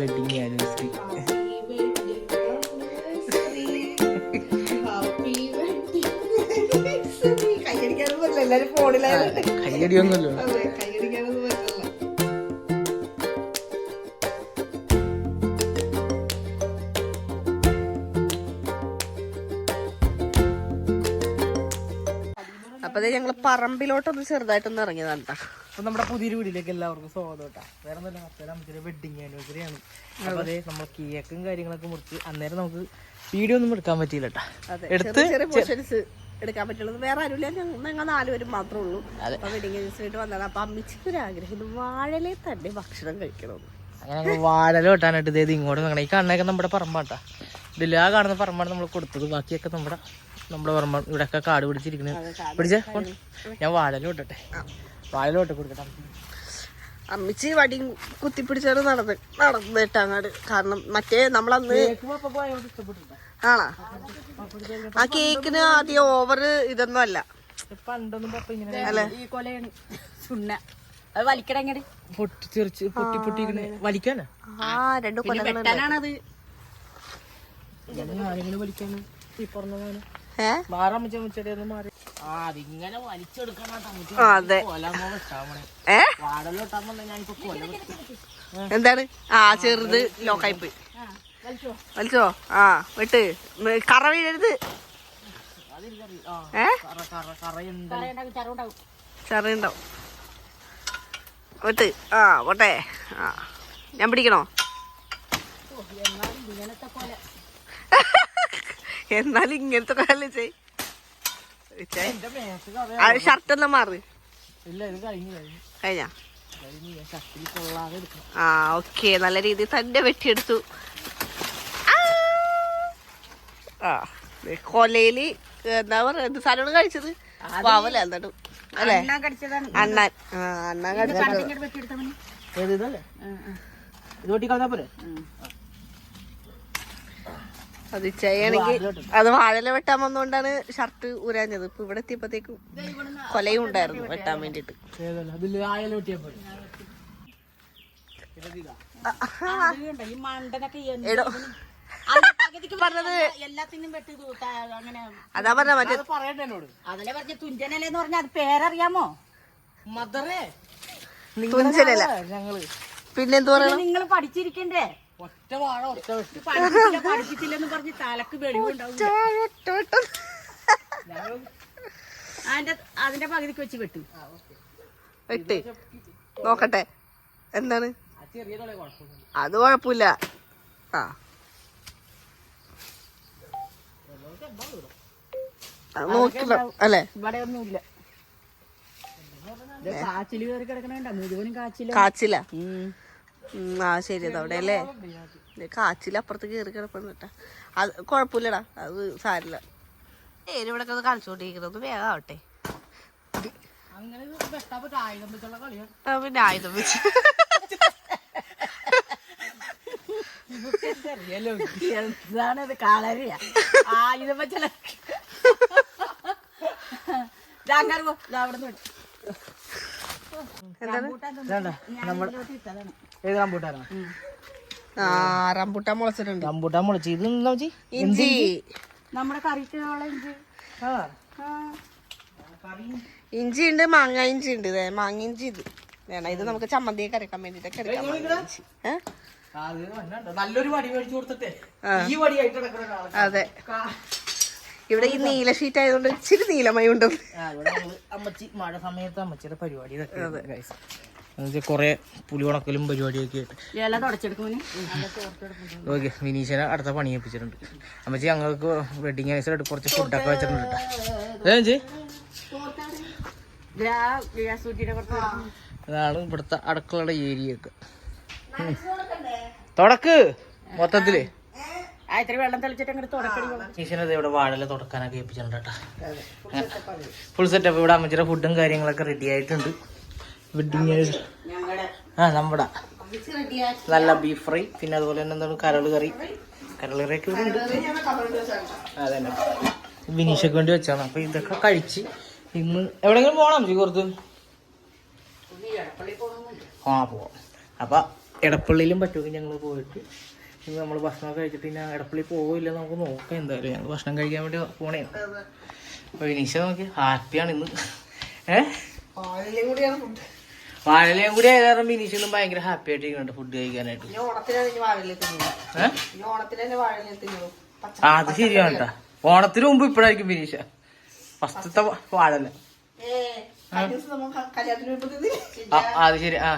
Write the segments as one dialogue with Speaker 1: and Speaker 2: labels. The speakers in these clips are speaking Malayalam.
Speaker 1: വെഡിങ് ആനിവേഴ്സറി
Speaker 2: എല്ലാരും
Speaker 1: കയ്യടിയൊന്നുമല്ലോ
Speaker 2: അപ്പൊ ഞങ്ങൾ പറമ്പിലോട്ടൊന്ന് ചെറുതായിട്ടൊന്ന് ഇറങ്ങിയതാണ്.
Speaker 1: അപ്പൊ നമ്മുടെ പുതിയൊരു വീട്ടിലേക്ക് എല്ലാവർക്കും സ്വാഗതം കേട്ടോ വേറെ അച്ഛനും അമ്മച്ചിയുടെ വെഡിങ് ആനിവേഴ്സറി ആണ്. അപ്പോൾ അതെ നമ്മൾ കേക്കും കാര്യങ്ങളൊക്കെ മുറിച്ച് അന്നേരം നമുക്ക് വീഡിയോ ഒന്നും എടുക്കാൻ പറ്റിയില്ല കേട്ടാ എടുത്ത്
Speaker 2: എടുക്കാൻ പറ്റുള്ളത് വേറെ ആരുമില്ല ഞങ്ങൾ നാലുപേരും മാത്രമേ ഉള്ളൂ.
Speaker 1: അപ്പോൾ
Speaker 2: അപ്പൊ വെഡിങ് ആയിട്ട് വന്നതാണ്. അപ്പൊ അമ്മച്ചിക്ക് ഒരു ആഗ്രഹം വാഴലെ തന്നെ ഭക്ഷണം കഴിക്കണമെന്ന്.
Speaker 1: അങ്ങനെ വാഴല വെട്ടാനായിട്ട് ഇതേത് ഇങ്ങോട്ട് വേണം ഈ കണ്ണൊക്കെ നമ്മുടെ പറമ്പാട്ടാ. ഇതിൽ ആ കാണുന്ന പറമ്പാണ് നമ്മൾ കൊടുത്തത്. ബാക്കിയൊക്കെ നമ്മുടെ നമ്മുടെ പറമ്പ. ഇവിടെയൊക്കെ കാട് പിടിച്ചിരിക്കുന്നത് പിടിച്ചേ ഞാൻ വാഴല വെട്ടട്ടെ. വാഴല വെട്ടി കൊടുക്കട്ടെ.
Speaker 2: അമ്മച്ചി വടിയും കുത്തിപ്പിടിച്ചാണ് നടന്ന് നടന്നിട്ട് അങ്ങോട്ട് കാരണം മറ്റേ നമ്മളന്ന് ആണാ? ആ കേക്കിന് ആദ്യം ഓവർ ഇതൊന്നും അല്ല.
Speaker 1: പണ്ടൊന്നും പപ്പ ഇങ്ങനെ
Speaker 3: ഈ കൊലയാണ്. ചുണ്ണ. അത് വലിക്കടങ്ങട്
Speaker 1: പൊട്ടി പൊട്ടി പൊട്ടി ഇങ്ങനെ വലിക്കാനാ?
Speaker 2: ആ രണ്ടു
Speaker 1: വലിക്കാന്? ഈ പറഞ്ഞ മാറി.
Speaker 2: അതെ. ഏ? എന്താണ്? ആ ചെറുത് ലോക്കായി പോയി. വലിച്ചോ? ആ വിട്ട്. കറ വീഴരുത്. ഏ?
Speaker 3: ചറുണ്ടാവും.
Speaker 2: വിട്ട്. ആ പോട്ടെ. ആ ഞാൻ പിടിക്കണോ? എന്നാലും ഇങ്ങനത്തെ കാലം. ചെയ്
Speaker 1: എന്റെ മേത്ത് കറ
Speaker 2: ആ ഷർട്ട് ഒന്ന് മാറ്.
Speaker 1: കഴിഞ്ഞു
Speaker 2: ആ ഓക്കെ. നല്ല രീതിയിൽ തന്നെ വെട്ടിയെടുത്തു. ആ. കൊലയിൽ എന്താ പറയാ എന്ത് സാധനമാണ് കഴിച്ചത്? പാവല എന്നിട്ട്. അല്ലേ? അണ്ണാൻ അണ്ണാൻ. കഴിച്ചത്
Speaker 3: ഇങ്ങോട്ട് വെട്ടിയെടുത്ത മതി
Speaker 1: ഏത് ഇതല്ലേ ഇത് വെട്ടി കളഞ്ഞാ പോരെ
Speaker 2: അത് ചെയ്യണെങ്കിൽ അത് വാഴല വെട്ടാൻ വന്നുകൊണ്ടാണ് ഷർട്ട് ഊരാഞ്ഞത്. ഇപ്പൊ ഇവിടെ എത്തിയപ്പോഴത്തേക്കും കൊലയും ഉണ്ടായിരുന്നു വെട്ടാൻ വേണ്ടിട്ട്. പറഞ്ഞത്
Speaker 3: എല്ലാത്തിനും വെട്ടി അങ്ങനെ.
Speaker 2: അതാ പറഞ്ഞ മറ്റേ
Speaker 1: അത് പറയണ്ട എന്നോട്.
Speaker 3: അതല്ലേ പറഞ്ഞ തുഞ്ചനല്ലേന്ന് പറഞ്ഞ അത് പേരറിയാമോ?
Speaker 1: മദറേ.
Speaker 2: തുഞ്ചനല്ല.
Speaker 1: ഞങ്ങൾ.
Speaker 2: പിന്നെന്താ പറയണം?
Speaker 3: നിങ്ങൾ പഠിച്ചിരിക്കണ്ടേ?
Speaker 1: ഒറ്റ വാഴ ഒറ്റ വെട്ടി
Speaker 3: പഠിച്ചില്ല പഠിപ്പിച്ചില്ലെന്ന് പറഞ്ഞ് തലക്ക് വെളിവുണ്ടാവും അതിന്റെ അതിന്റെ പകുതിക്ക് വെച്ച് വെട്ടു.
Speaker 2: വെട്ട്. നോക്കട്ടെ. എന്താണ്? അത് കുഴപ്പമില്ല. ആ. നോക്കില്ല. അല്ലേ?
Speaker 3: ഇവിടെ ഒന്നുമില്ല. കാച്ചിൽ കയറി കിടക്കണേണ്ട മുഴുവനും
Speaker 2: കാച്ചിൽ. ആ ശരി അത് അവിടെ അല്ലേ? കാച്ചിൽ അപ്പുറത്ത് കയറി കിടപ്പുണ്ട് കേട്ടാ. അത് കുഴപ്പമില്ലടാ അത് സാരില്ല. ഏരി ഇവിടെ ഒക്കെ കളിച്ചോണ്ടിരിക്കുന്നത് വേഗം ആവട്ടെ. പിന്നെ ആയുധം വെച്ച്.
Speaker 3: എന്താണ് കളരിയ. ആയുധം
Speaker 1: നമ്മുടെ ഏത് റംബൂട്ടാനാ?
Speaker 2: ആ റംബൂട്ടാൻ മുളച്ചിട്ടുണ്ട്.
Speaker 1: റംബൂട്ടാൻ മുളച്ച്. ഇത് എന്താ
Speaker 2: ഇഞ്ചി.
Speaker 3: നമ്മുടെ കറിക്കുള്ള ഇഞ്ചി.
Speaker 2: ഇഞ്ചി ഉണ്ട് മാങ്ങ ഇഞ്ചി ഉണ്ട്. മാങ്ങ ഇഞ്ചി ഇത്. വേണം ഇത് നമുക്ക് ചമ്മന്തി കരക്കാൻ വേണ്ടിട്ടൊക്കെ എടുക്കാം ഇഞ്ചി.
Speaker 1: നല്ലൊരു വടി മേടിച്ചു കൊടുത്തിട്ടേ. ഈ വടിയായിട്ട്
Speaker 2: അതെ. ഇവിടെ ഈ നീല ഷീറ്റ് ആയതുകൊണ്ട് ഇച്ചിരി നീലമയം ഉണ്ട്
Speaker 1: ആ, ഇവിടെ ഞങ്ങൾ അമ്മച്ചി മഴ സമയത്ത് അമ്മച്ചിയുടെ പരിപാടി ഇതൊക്കെ guys. എന്നുവെച്ചാ കൊറേ പുലി ഉണക്കലും പരിപാടിയൊക്കെ ആയിട്ട്. ഓക്കെ വിനീഷനെ അടുത്ത പണി ഏൽപ്പിച്ചിട്ടുണ്ട്. അമ്മച്ചി ഞങ്ങൾക്ക് വെഡിങ് ആയിട്ട് കുറച്ച് ഫുഡൊക്കെ വെച്ചിട്ടുണ്ട് കേട്ടോ അതാണ് ഇവിടുത്തെ അടുക്കളയുടെ ഏരിയ ഒക്കെ തുടക്ക് മൊത്തത്തിൽ. ഇവിടെ വാഴല തുടക്കാനൊക്കെ ഏൽപ്പിച്ചിട്ടുണ്ട് കേട്ടോ ഫുൾ സെറ്റപ്പ് ഇവിടെ അമ്മച്ചിയുടെ ഫുഡും കാര്യങ്ങളൊക്കെ റെഡി ആയിട്ടുണ്ട്. വെഡിങ് ആ നമ്മുടെ. നല്ല ബീഫ് ഫ്രൈ പിന്നെ അതുപോലെ തന്നെ എന്താണ് കരൾ കറി. കരൾ കറി ഒക്കെ ഇവിടെ ഉണ്ട് അതന്നെ. വിനീഷക്ക് വേണ്ടി വെച്ചാണ്. അപ്പൊ ഇതൊക്കെ കഴിച്ച് ഇന്ന് എവിടെങ്കിലും പോകണം കുറച്ച് ആ പോവാം. അപ്പൊ എടപ്പള്ളിയിലും പറ്റുമെങ്കിൽ ഞങ്ങൾ പോയിട്ട് ഇന്ന് നമ്മൾ ഭക്ഷണം കഴിച്ചിട്ട് ഇനി എടപ്പള്ളി പോകില്ല നമുക്ക് നോക്കാം. എന്തായാലും ഞങ്ങൾ ഭക്ഷണം കഴിക്കാൻ വേണ്ടി പോണേ. അപ്പോൾ വിനീഷ നോക്കി ഹാപ്പിയാണ് ഇന്ന്. ഏഹ്
Speaker 2: ഓയിലും കൂടിയാണ് ഫുഡ്
Speaker 1: വാഴലയും കൂടി ആയത് കാരണം ഭയങ്കര ഹാപ്പി ആയിട്ട് ഇരിക്കുന്നുണ്ട് ഫുഡ് കഴിക്കാനായിട്ട്. അത് ശരിയാണ് കേട്ടോ ഓണത്തിന് മുമ്പ് ഇപ്പോഴായിരിക്കും ബിനീഷ ഫസ്റ്റത്തെ വാഴല അത് ശരി ആ.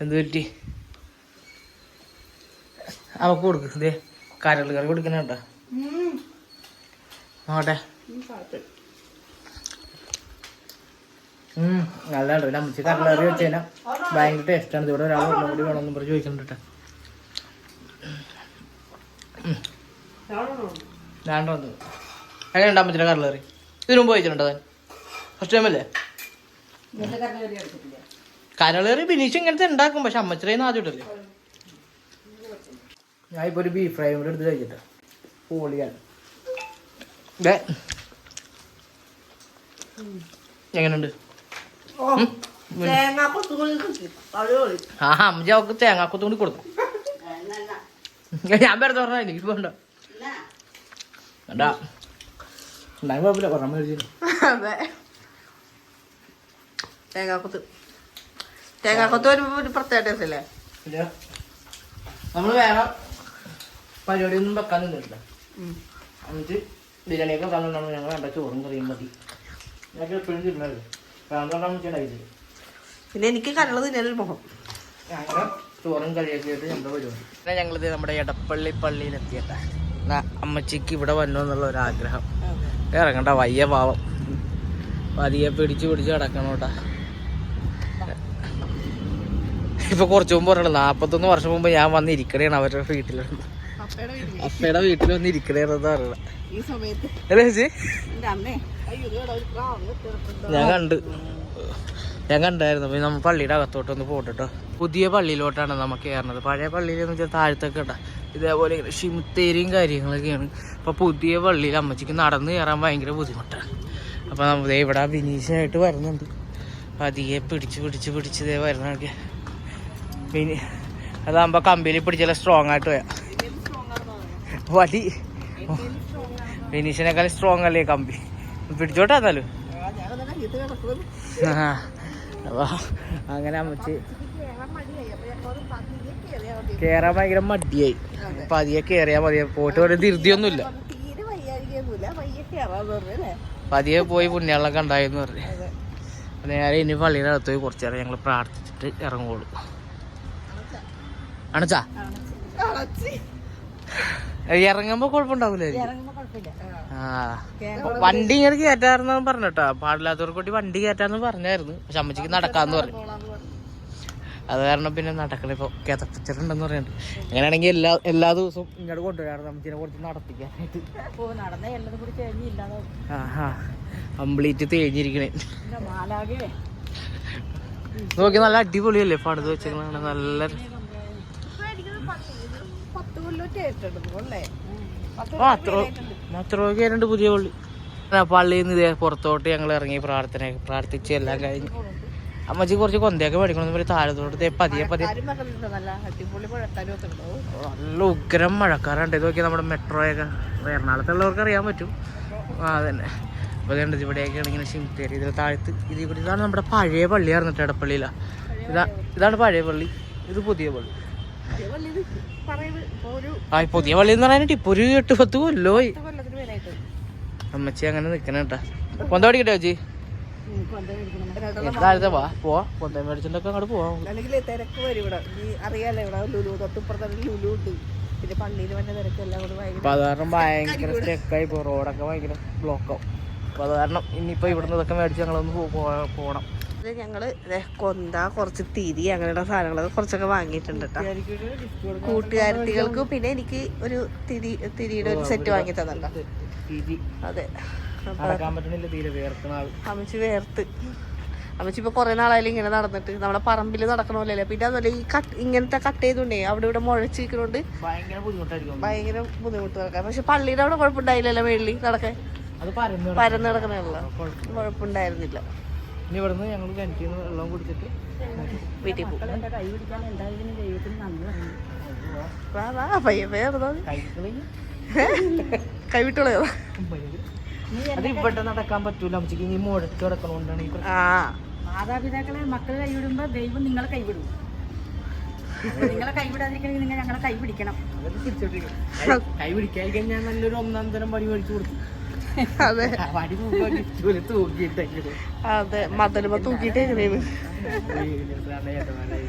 Speaker 1: എന്ത് പറ്റി? അവക്ക് കൊടുക്കേ ഇതേ കരൾ കറി കൊടുക്കണ കേട്ടോ നോട്ടെ
Speaker 2: ഉം, കുഴപ്പമില്ല.
Speaker 1: ഉം നല്ല ഉണ്ട് അമ്മച്ചി കടലറി വെച്ച് കഴിഞ്ഞാൽ ഭയങ്കര ടേസ്റ്റാണ് ഇവിടെ ഒരാൾ ഒന്നും കൂടി വേണമെന്നും പറഞ്ഞ് ചോദിക്കുന്നുണ്ട് കേട്ടോ ഞാൻ വന്നു എങ്ങനെയുണ്ട് അമ്മച്ചിയുടെ കറി? ഇതിനു മുമ്പ് കഴിച്ചിട്ടുണ്ടോ താൻ ഫസ്റ്റ് ടൈം അല്ലേ?
Speaker 3: ഇങ്ങനത്തെ കറി കറി എടുത്തിട്ടില്ല
Speaker 1: കരളേറി ബിനീഷ് ഇങ്ങനത്തെ ഉണ്ടാക്കും പക്ഷെ അമ്മച്ചിറേന്ന് ആദ്യമായിട്ടല്ലേ ഞാൻ ഇപ്പൊ ഒരു ബീഫ് ഫ്രൈ കൂടെ എടുത്ത് കഴിച്ചിട്ട് പോളിയാണ്. എങ്ങനെയുണ്ട്
Speaker 2: ഓ, തേങ്ങാക്കൊത്തും കൂടി കിട്ടി. അടിപൊളി.
Speaker 1: ആ അമ്മച്ചി അവക്ക് തേങ്ങാക്കൊത്തും കൂടി കൊടുക്കും. ഞാൻ വെറുതെ പറഞ്ഞ എനിക്ക് വേണ്ട. വേണ്ട. ഉണ്ടായി കുഴപ്പമില്ല പറഞ്ഞ മേടിച്ചു
Speaker 2: അതെ. തേങ്ങാക്കൊത്ത്. തേങ്ങാക്കൊത്ത് വരുമ്പോ ഒരു പ്രത്യേക ടേസ്റ്റ് അല്ലേ?
Speaker 1: നമ്മൾ വേറെ പരിപാടിയൊന്നും വെക്കാൻ നിന്നിട്ടില്ല. എന്നിട്ട് ബിരിയാണിയൊക്കെ വെക്കാൻ ഞങ്ങൾ വേണ്ട ചോറും കറിയും മതി. ഞങ്ങൾക്ക് എപ്പോഴും തിരുന്നല്ലേ
Speaker 2: പിന്നെ എനിക്ക് കരൾ തിന്നാനൊരു മുഖം.
Speaker 1: ചോറും കറിയൊക്കെ ആയിട്ട് ഞങ്ങളുടെ പരിപാടി പിന്നെ ഞങ്ങളിത് നമ്മുടെ എടപ്പള്ളി പള്ളിയിലെത്തിയട്ടെ അമ്മച്ചിക്ക് ഇവിടെ വന്നു എന്നുള്ള ഒരു ആഗ്രഹം. ഇറങ്ങണ്ട വയ്യ പാവം. പതിയെ പിടിച്ച് പിടിച്ച് കിടക്കണോട്ടാ ഇപ്പൊ കുറച്ചു മുമ്പ് പറയണത് നാപ്പത്തൊന്ന് വർഷം മുമ്പ് ഞാൻ വന്നിരിക്കണേണ് അവരുടെ വീട്ടിൽ
Speaker 2: അപ്പയുടെ വീട്ടിൽ
Speaker 1: അപ്പയുടെ വീട്ടിൽ വന്ന് ഇരിക്കണേന്ന് പറയണ
Speaker 2: ഈ സമയത്ത്.
Speaker 1: ഞാൻ കണ്ട്. ഞാൻ കണ്ടായിരുന്നു. പിന്നെ നമ്മൾ പള്ളിയുടെ അകത്തോട്ട് ഒന്ന് പോട്ടോ പുതിയ പള്ളിയിലോട്ടാണ് നമുക്ക് കയറുന്നത് പഴയ പള്ളിയിൽ എന്ന് വെച്ചാൽ താഴത്തൊക്കെ ഇട്ടാ ഇതേപോലെ ഷിമുത്തേരിയും കാര്യങ്ങളൊക്കെയാണ്. അപ്പോൾ പുതിയ പള്ളിയിൽ അമ്മച്ചിക്ക് നടന്ന് കയറാൻ ഭയങ്കര ബുദ്ധിമുട്ടാണ്. അപ്പോൾ നമ്മൾ ഇവിടെ വിനീഷായിട്ട് വരുന്നുണ്ട്. പതിയെ പിടിച്ച് പിടിച്ച് പിടിച്ച് ഇതേ വരുന്നതൊക്കെ. പിന്നെ അതാകുമ്പോൾ കമ്പിയിൽ പിടിച്ചാലും സ്ട്രോങ് ആയിട്ട് പോയാ വടി. വിനീഷിനേക്കാൾ സ്ട്രോങ് അല്ലേ കമ്പി? പിടിച്ചോട്ടെ എന്നാലും അങ്ങനെ അമ്മച്ചി
Speaker 2: കേറാൻ മടിയായി. അപ്പൊ കേറിയാ
Speaker 1: ഭയങ്കര മടിയായി പതിയെ കേറിയാ മതി പോയിട്ട് ഒരു ധൃതിയൊന്നുമില്ല പതിയെ പോയി പുണ്യാളൊക്കെ ഉണ്ടായെന്ന് പറഞ്ഞു
Speaker 2: അതെ.
Speaker 1: നേരെ ഇനി പള്ളിയുടെ അടുത്ത് പോയി കുറച്ച് നേരം ഞങ്ങൾ പ്രാർത്ഥിച്ചിട്ട് ഇറങ്ങുള്ളൂ അണച്ചാ. ഇറങ്ങുമ്പോ ആ. വണ്ടി ഇങ്ങനെ കയറ്റാറെന്ന് പറഞ്ഞു കേട്ടോ. പാടില്ലാത്തവർക്ക് കൂടി വണ്ടി കയറ്റാന്ന് പറഞ്ഞായിരുന്നു. പക്ഷെ അമ്മച്ചിക്ക് നടക്കാന്ന് പറഞ്ഞു. അത് കാരണം പിന്നെ നടക്കണ ഇപ്പൊ കിതപ്പിച്ചിട്ടുണ്ടെന്ന് പറയുന്നുണ്ട്. അങ്ങനെയാണെങ്കിൽ എല്ലാ എല്ലാ ദിവസവും ഇങ്ങോട്ട് കൊണ്ടുവരാറ് അമ്മച്ചിനെ കുറച്ച് നടത്തിക്കാനായിട്ട്. കംപ്ലീറ്റ് തേഞ്ഞിരിക്കണേ. നോക്കി നല്ല അടിപൊളിയല്ലേ? പണിത് വെച്ചേക്കണ നല്ല മാത്രമോ പുതിയ പള്ളി. പള്ളിയിൽ നിന്ന് ഇതേ പുറത്തോട്ട് ഞങ്ങൾ ഇറങ്ങി പ്രാർത്ഥന പ്രാർത്ഥിച്ച് എല്ലാം കഴിഞ്ഞ്. അമ്മച്ചി കുറച്ച് കൊന്തയൊക്കെ മേടിക്കണം പറയും താഴത്തോട്ട് പതിയെ പതിയെ
Speaker 2: നല്ല
Speaker 1: ഉഗ്രം മഴക്കാറുണ്ട് ഇത് നോക്കിയാൽ നമ്മുടെ മെട്രോയൊക്കെ എറണാകുളത്തുള്ളവർക്ക് അറിയാൻ പറ്റും. ആ തന്നെ അപ്പോൾ കണ്ടത് ഇവിടെയൊക്കെയാണ് ഇങ്ങനെ ശിംതേരി ഇതിൽ താഴത്ത്. ഇതിൽ കൂടി ഇതാണ് നമ്മുടെ പഴയ പള്ളിയായിരുന്നു കേട്ടോ എടപ്പള്ളിയിലാണ് ഇതാ ഇതാണ് പഴയ പള്ളി. ഇത് പുതിയ പള്ളി. ആ പുതിയ പള്ളി എന്ന് പറയാനായിട്ട് ഇപ്പൊ ഒരു എട്ട് പത്ത് കൊല്ലോയി.
Speaker 2: മേലായിട്ട്.
Speaker 1: അമ്മച്ചി അങ്ങനെ നിക്കണ കേട്ടാ കൊന്ത പഠിക്കട്ടെ ചേച്ചി? താഴത്തെ വാ പോവാ. കൊന്ത മേടിച്ചിട്ടൊക്കെ അങ്ങോട്ട് പോവാം.
Speaker 2: അല്ലെങ്കിൽ തിരക്ക് വരും ഇവിടെ. ഈ അറിയാലോ ഇവിടെ ലുലു തൊട്ടിപ്പുറത്താണ് ലുലു ഉണ്ട്. പിന്നെ പള്ളിയിൽ വന്ന തിരക്ക് എല്ലാം കൂടി ഭയങ്കര
Speaker 1: അപ്പൊ അത് കാരണം ഭയങ്കര സ്റ്റെക്കായി പോ റോഡൊക്കെ ഭയങ്കര ബ്ലോക്കാവും അപ്പൊ അത് കാരണം ഇനിയിപ്പോ ഇവിടുന്ന് ഇതൊക്കെ മേടിച്ച് ഞങ്ങളൊന്ന് പോ- പോ- പോണം.
Speaker 2: ഇത് ഞങ്ങൾ കൊന്ത കുറച്ച് തിരി അങ്ങനെയുള്ള സാധനങ്ങളൊക്കെ കുറച്ചൊക്കെ വാങ്ങിയിട്ടുണ്ട് കേട്ടോ കൂട്ടുകാരികൾക്കും പിന്നെ എനിക്ക് ഒരു തിരി തിരിയുടെ ഒരു സെറ്റ് വാങ്ങി തന്നല്ലോ അതെ. അമ്മച്ചി വേർത്ത്. അമ്മച്ചി ഇപ്പൊ കുറെ നാളായാലും ഇങ്ങനെ നടന്നിട്ട്. നമ്മളെ പറമ്പിൽ നടക്കണ പോലെയല്ലേ. പിന്നെ അതുപോലെ ഈ കട്ട് ഇങ്ങനത്തെ കട്ട് ചെയ്തുകൊണ്ടേ അവിടെ ഇവിടെ മുഴച്ചിരിക്കണോണ്ട്
Speaker 1: ഭയങ്കര
Speaker 2: ബുദ്ധിമുട്ട് നടക്കാം പക്ഷെ പള്ളിയുടെ അവിടെ കുഴപ്പമുണ്ടായില്ലല്ലോ മേളിൽ നടക്കാൻ.
Speaker 1: പരന്നു
Speaker 2: നടക്കണല്ലോ കുഴപ്പമുണ്ടായിരുന്നില്ല.
Speaker 1: ഇനി ഇവിടുന്ന് ഞങ്ങൾ കിണറ്റിൽ നിന്ന് വെള്ളം കുടിച്ചിട്ട്
Speaker 2: വീട്ടിൽ പോകും.
Speaker 3: കൈ പിടിക്കാൻ എന്തായാലും ദൈവത്തിന് നന്ദി പറഞ്ഞു
Speaker 2: വാ വാ പയ്യെ വേറെ
Speaker 1: കൈക്കളി
Speaker 2: കൈവിട്ടുള്ളതാ
Speaker 1: അത് ഇവിടെ നടക്കാൻ പറ്റൂല അമ്മച്ചിക്ക്. ഇനി മുഴച്ച് കിടക്കണോണ്ടാണ്
Speaker 3: മാതാപിതാക്കളെ മക്കൾ കൈവിടുമ്പോ ദൈവം നിങ്ങളെ കൈവിടും നിങ്ങളെ കൈവിടാതിരിക്കണമെങ്കിൽ നിങ്ങൾ ഞങ്ങളെ കൈ പിടിക്കണം.
Speaker 1: അതൊക്കെ പിടിച്ചോണ്ടിരിക്കും കൈ പിടിക്കാതിരിക്കാൻ ഞാൻ നല്ലൊരു ഒന്നാം തരം പടി മേടിച്ചു കൊടുത്തു.
Speaker 2: അതെ. അതെ മതലുമ്പോ തൂക്കിയിട്ടേ
Speaker 1: ചേട്ടന്മാരായി